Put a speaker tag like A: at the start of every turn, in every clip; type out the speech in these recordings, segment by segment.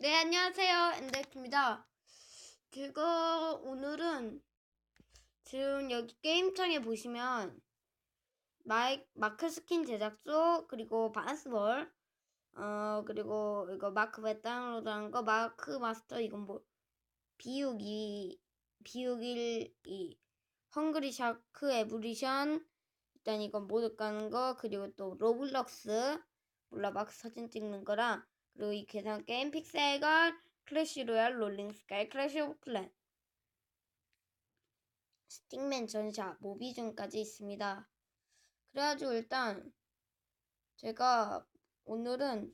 A: 네, 안녕하세요. 엔데크입니다. 그거 오늘은 지금 여기 게임창에 보시면 마이, 마크 스킨 제작소 그리고 바스볼 어 그리고 이거 마크 배 다운로드한 거 마크 마스터 이건 뭐 비우기 비우기 이 헝그리 샤크 에브리션 일단 이건 모드 까는 거 그리고 또 로블록스 몰라 마크 사진 찍는 거랑 그리고 이 계산 게임 픽셀걸 클래시 로얄 롤링 스카이 클래시 오브 클랜 스틱맨 전샷 모비즌까지 있습니다. 그래가지고 일단 제가 오늘은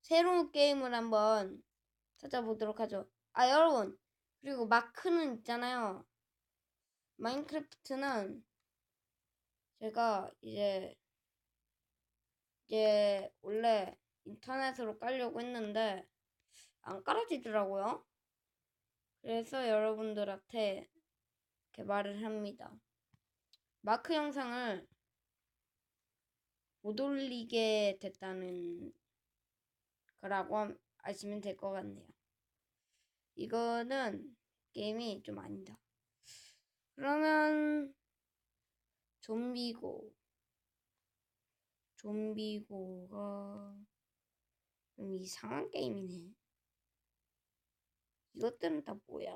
A: 새로운 게임을 한번 찾아보도록 하죠. 아 여러분 그리고 마크는 있잖아요. 마인크래프트는 제가 이제 이게 원래 인터넷으로 깔려고 했는데 안 깔아지더라고요. 그래서 여러분들한테 이렇게 말을 합니다. 마크 영상을 못 올리게 됐다는 거라고 함- 아시면 될 것 같네요. 이거는 게임이 좀 아니다. 그러면 좀비고 좀비고가 좀 이상한 게임이네. 이것들은 다 뭐야?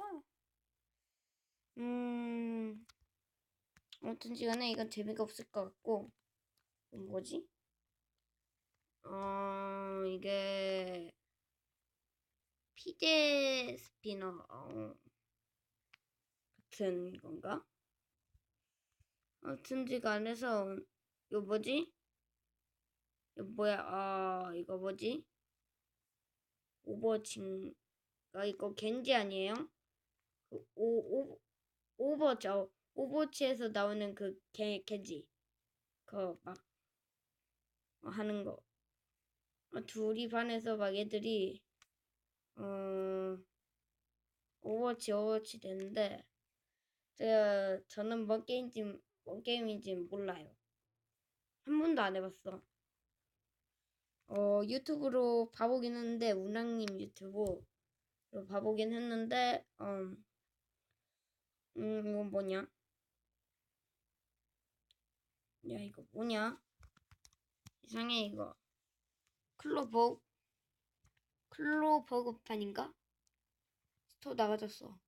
A: 음, 아무튼 시간에 이건 재미가 없을 것 같고, 뭐지? 어, 이게, 피제 스피너, 어, 같은 건가? 아무튼 시간에서, 이거 뭐지? 이거 뭐야? 아, 이거 뭐지? 오버워치인가? 이거 겐지 아니에요? 그 오, 오, 오버워치, 어, 오버워치에서 나오는 그 겐, 겐지. 그거 막, 어, 하는 거. 어, 둘이 반해서 막 애들이, 어, 오버워치, 오버워치 되는데, 제가, 저는 뭔 게임인지, 뭔 게임인지 몰라요. 한 번도 안 해봤어. 어, 유튜브로 봐보긴 했는데, 운항님 유튜브로 봐보긴 했는데, 음, 음, 이건 뭐냐? 야, 이거 뭐냐? 이상해, 이거. 클로버, 클로버그판인가? 스토어 나가졌어.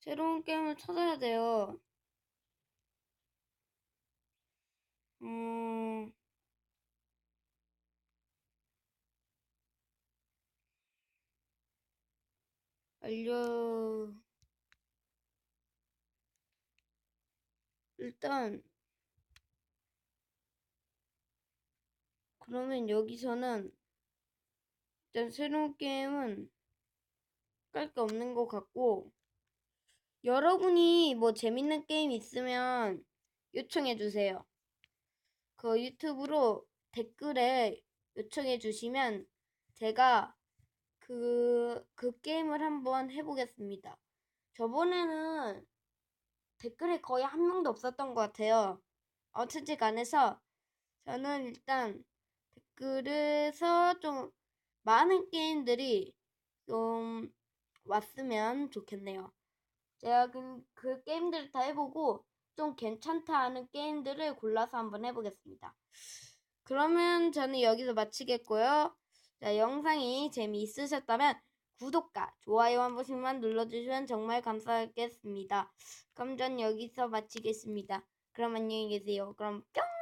A: 새로운 게임을 찾아야 돼요. 음, 알려. 일단, 그러면 여기서는, 일단 새로운 게임은 깔 게 없는 것 같고, 여러분이 뭐 재밌는 게임 있으면 요청해 주세요. 그 유튜브로 댓글에 요청해 주시면 제가 그, 그 게임을 한번 해보겠습니다. 저번에는 댓글에 거의 한 명도 없었던 것 같아요. 어쨌든 간에서 저는 일단 댓글에서 좀 많은 게임들이 좀 왔으면 좋겠네요. 제가 그, 그 게임들을 다 해보고 좀 괜찮다 하는 게임들을 골라서 한번 해보겠습니다. 그러면 저는 여기서 마치겠고요. 자, 영상이 재미있으셨다면 구독과 좋아요 한 번씩만 눌러주시면 정말 감사하겠습니다. 그럼 전 여기서 마치겠습니다. 그럼 안녕히 계세요. 그럼 뿅!